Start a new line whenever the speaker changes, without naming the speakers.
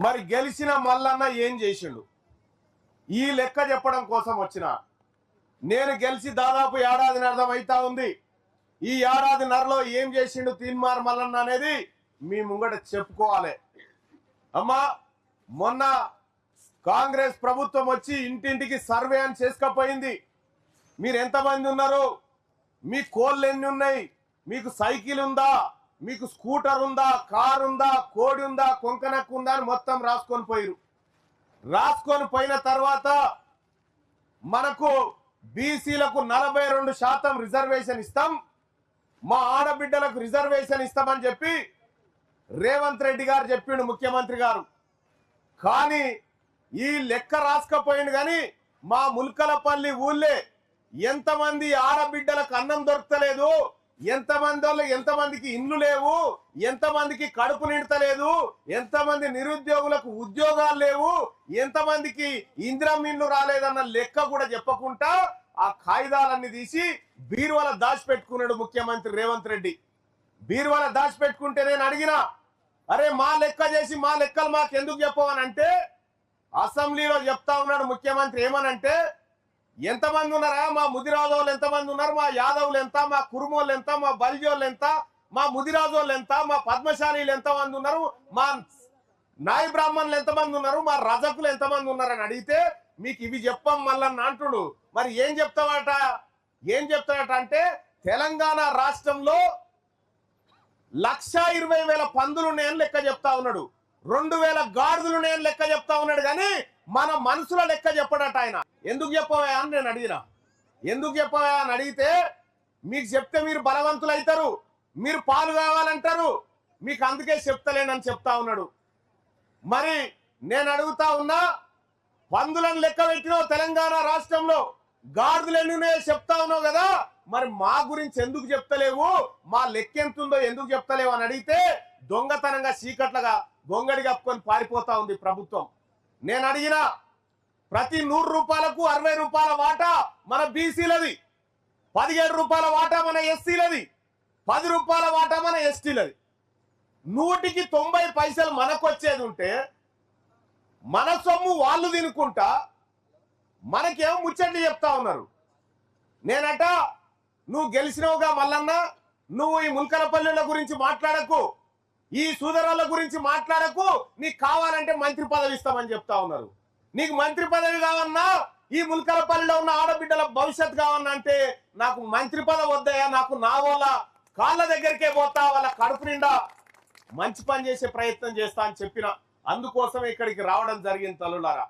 మరి గెలిచిన మల్లన్న ఏం చేసిండు? ఈ లెక్క చెప్పడం కోసం వచ్చిన. నేను గెలిచి దాదాపు ఏడాది అర్థం అవుతా ఉంది. ఈ ఏడాది నరలో ఏం చేసిండు తీన్మార్ మల్లన్న అనేది మీ ముంగట చెప్పుకోవాలి. అమ్మా మొన్న కాంగ్రెస్ ప్రభుత్వం వచ్చి ఇంటింటికి సర్వే అని చేసుకపోయింది. మీరు ఎంతమంది ఉన్నారు? మీ కోళ్ళు ఎన్ని ఉన్నాయి? మీకు సైకిల్ ఉందా? మీకు స్కూటర్ ఉందా కారు ఉందా కోడి ఉందా కొంకనక్కు ఉందా అని మొత్తం రాసుకొని పోయిరు. రాసుకొని పోయిన తర్వాత మనకు బీసీలకు నలభై రెండు శాతం రిజర్వేషన్ ఇస్తాం మా ఆడబిడ్డలకు రిజర్వేషన్ ఇస్తామని చెప్పి రేవంత్ రెడ్డి గారు చెప్పిండు ముఖ్యమంత్రి గారు. కానీ ఈ లెక్క రాసుకపోయిండు కానీ మా ముల్కలపల్లి ఊళ్ళే ఎంతమంది ఆడబిడ్డలకు అన్నం దొరకలేదు ఎంతమంది వాళ్ళు ఎంతమందికి ఇండ్లు లేవు ఎంతమందికి కడుపు నిండతలేదు ఎంతమంది నిరుద్యోగులకు ఉద్యోగాలు లేవు ఎంతమందికి ఇంద్రం ఇండ్లు రాలేదన్న లెక్క కూడా చెప్పకుండా ఆ కాగితాలన్నీ తీసి బీరువాల దాచిపెట్టుకున్నాడు ముఖ్యమంత్రి రేవంత్ రెడ్డి. బీరువాల దాచిపెట్టుకుంటే నేను అడిగిన అరే మా లెక్క చేసి మా లెక్కలు మాకు ఎందుకు చెప్పవని అంటే అసెంబ్లీలో చెప్తా ఉన్నాడు ముఖ్యమంత్రి ఏమనంటే ఎంతమంది ఉన్నారా? మా ముదిరాజోళ్ళు ఎంతమంది ఉన్నారు? మా యాదవులు ఎంత? మా కురుమోళ్ళు ఎంత? మా బల్జోళ్ళు ఎంత? మా ముదిరాజోళ్ళు ఎంత? మా పద్మశాలీలు ఎంతమంది ఉన్నారు? మా నాయ బ్రాహ్మణులు ఎంతమంది ఉన్నారు? మా రజకులు ఎంతమంది ఉన్నారని అడిగితే మీకు ఇవి చెప్పం మళ్ళన్న అంటుడు. మరి ఏం చెప్తావట? ఏం చెప్తాడట అంటే తెలంగాణ రాష్ట్రంలో లక్ష ఇరవై వేల పందులు నేను లెక్క చెప్తా ఉన్నాడు. రెండు వేల గాడిదలు నేను లెక్క చెప్తా ఉన్నాడు. కానీ మన మనసులో లెక్క చెప్పడట ఆయన. ఎందుకు చెప్పవా అని నేను అడిగిన. ఎందుకు చెప్పవా అని అడిగితే మీకు చెప్తే మీరు బలవంతులు అవుతారు మీరు పాలు కావాలంటారు మీకు అందుకే చెప్తలేనని చెప్తా ఉన్నాడు. మరి నేను అడుగుతా ఉన్నా పందులను లెక్క పెట్టినావు తెలంగాణ రాష్ట్రంలో గాడిదలు చెప్తా ఉన్నావు కదా మరి మా గురించి ఎందుకు చెప్తలేవు మా లెక్కెంతుందో ఎందుకు చెప్తలేవు? అని అడిగితే దొంగతనంగా చీకట్లుగా గొంగడి కప్పుకొని పారిపోతా ఉంది ప్రభుత్వం. నేను అడిగిన ప్రతి నూరు రూపాయలకు అరవై రూపాయల వాటా మన బీసీలది పదిహేడు రూపాయల వాటా మన ఎస్సీలది పది రూపాయల వాటా మన ఎస్టీలది. నూటికి తొంభై పైసలు మనకు వచ్చేది ఉంటే మన సొమ్ము వాళ్ళు తినుకుంటా మనకేమో ముచ్చట్లు చెప్తా ఉన్నారు. నేనట నువ్వు గెలిచినవుగా మల్లన్న నువ్వు ఈ ముల్కలపల్లెల గురించి మాట్లాడకు. ఈ సూదరాల గురించి మాట్లాడకు నీకు కావాలంటే మంత్రి పదవి ఇస్తామని చెప్తా ఉన్నారు. నీకు మంత్రి పదవి కావన్నా ఈ ముల్కలపల్లిలో ఉన్న ఆడబిడ్డల భవిష్యత్ కావన్నా అంటే నాకు మంత్రి పదవి వద్దయా నాకు నా వాళ్ళ కాళ్ళ దగ్గరికే పోతా వాళ్ళ కడుపు నిండా మంచి పని చేసే ప్రయత్నం చేస్తా అని చెప్పిన. అందుకోసం ఇక్కడికి రావడం జరిగింది తల్లులారా.